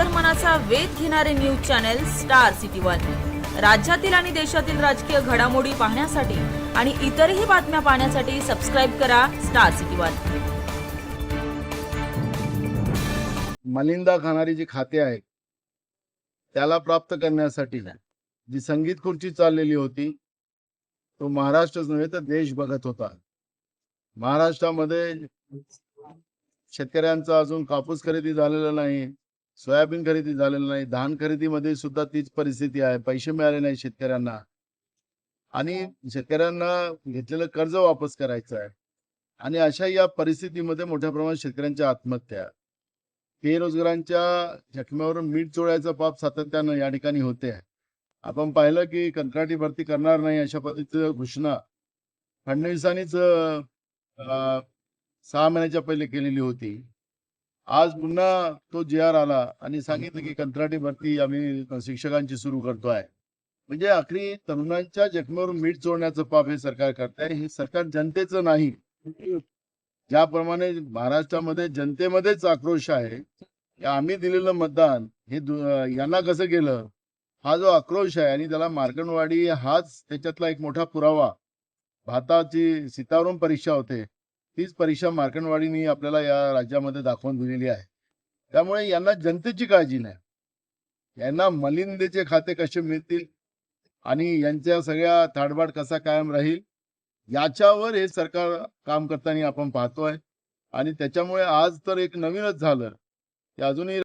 अंतर्मनाचा वेध घेणारे news channel star city one. राज्यातील आणि देशातील राजकीय घडामोडी पाहण्यासाठी आणि इतरही बातम्या पाहण्यासाठी सबस्क्राईब करा स्टार सिटी वन. मलिंदा खाणारी जी खाते आहेत त्याला प्राप्त करण्यासाठी जी संगीत खुर्ची चाललेली होती तो महाराष्ट्रच नव्हे तर देश बघत होता. महाराष्ट्रामध्ये शेतकऱ्यांचा अजून कापूस खरेदी झालेला नाही सोयाबीन खरेदी झालेलं नाही धान खरेदीमध्ये सुद्धा तीच परिस्थिती आहे. पैसे मिळाले नाही शेतकऱ्यांना. आणि शेतकऱ्यांना घेतलेलं कर्ज वापस करायचं आहे. आणि अशा या परिस्थितीमध्ये मोठ्या प्रमाणात शेतकऱ्यांच्या आत्महत्या. बेरोजगारांच्या जखम्यावरून मीठ चोळायचं पाप सातत्यानं या ठिकाणी होते. आपण पाहिलं की कंत्राटी भरती करणार नाही अशा पद्धतीचं घोषणा फडणवीसांनीच सहा महिन्याच्या पहिले केलेली होती. आज पुन्हा तो जी आर आला आणि सांगितलं की कंत्राटी भरती आम्ही शिक्षकांची सुरू करतोय. म्हणजे आखरी तरुणांच्या जखमेवरून मीठ चोळण्याचं पाप हे सरकार करत आहे हे सरकार जनतेचं नाही. ज्याप्रमाणे महाराष्ट्रामध्ये जनतेमध्येच आक्रोश आहे की आम्ही दिलेलं मतदान हे यांना कसं गेलं? हा जो आक्रोश आहे आणि त्याला मार्कंडवाडी हाच त्याच्यातला एक मोठा पुरावा. भाताची सीतावरून परीक्षा होते. तीच परीक्षा मार्कंडवाडीनी आपल्याला या राज्यामध्ये दाखवून दिलेली आहे. त्यामुळे यांना जनतेची काळजी नाही. यांना मलिंदेचे खाते कसे मिळतील आणि यांच्या सगळ्या थाडबाट कसा कायम राहील याच्यावर हे सरकार काम करताना आपण पाहतोय. आणि त्याच्यामुळे आज तर एक नवीनच झालं. ते अजूनही